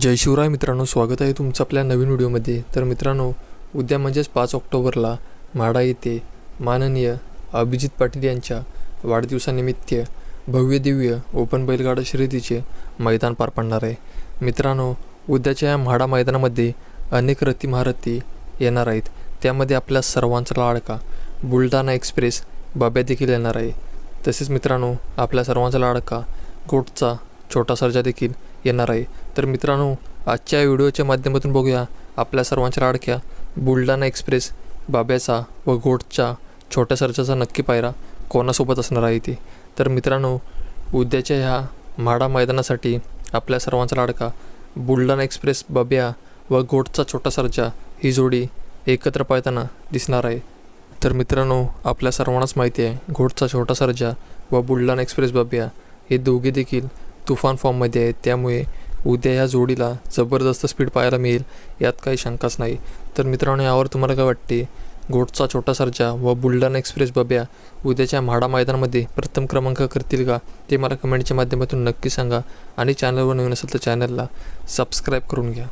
जय शिवराय मित्रांनो स्वागत आहे तुमचं आपल्या नवीन व्हिडिओमध्ये. तर मित्रांनो उद्या म्हणजेच पाच ऑक्टोबरला म्हाडा येथे माननीय अभिजित पाटील यांच्या वाढदिवसानिमित्त भव्य दिव्य ओपन बैलगाडा शर्यतीचे मैदान पार पडणार आहे. मित्रांनो उद्याच्या या म्हाडा मैदानामध्ये अनेक रथी महारथी येणार आहेत. त्यामध्ये आपल्या सर्वांचा लाडका बुलढाणा एक्सप्रेस बाब्या देखील येणार आहे. तसेच मित्रांनो आपल्या सर्वांचा लाडका गोटचा छोटा सर्जा देखील येणार आहे. तर मित्रांनो आजच्या व्हिडिओच्या माध्यमातून बघूया. आपल्या सर्वांच्या लाडक्या बुलढाणा एक्सप्रेस बाब्याचा व घोटच्या छोट्या सरच्याचा नक्की पायरा कोणासोबत असणार आहे ते तर मित्रांनो उद्याच्या ह्या म्हाडा मैदानासाठी आपल्या सर्वांचा लाडका बुलढाणा एक्सप्रेस बाब्या व घोटचा छोटा सर्जा ही जोडी एकत्र पाळताना दिसणार आहे. तर मित्रांनो आपल्या सर्वांनाच माहिती आहे घोटचा छोटा सर्जा व बुलढाणा एक्सप्रेस बाब्या हे दोघे देखील तुफान फॉर्ममध्ये आहेत त्यामुळे उद्या ह्या जोडीला जबरदस्त स्पीड पाहायला मिळेल यात काही शंकाच नाही. तर मित्रांनो यावर तुम्हाला काय वाटते? गोटचा छोटा सर्जा व बुलढाणा एक्सप्रेस बब्या उद्याच्या म्हाडा मैदानामध्ये प्रथम क्रमांक करतील का? ते मला कमेंटच्या माध्यमातून नक्की सांगा आणि चॅनलवर नवीन असेल तर चॅनलला सबस्क्राईब करून घ्या.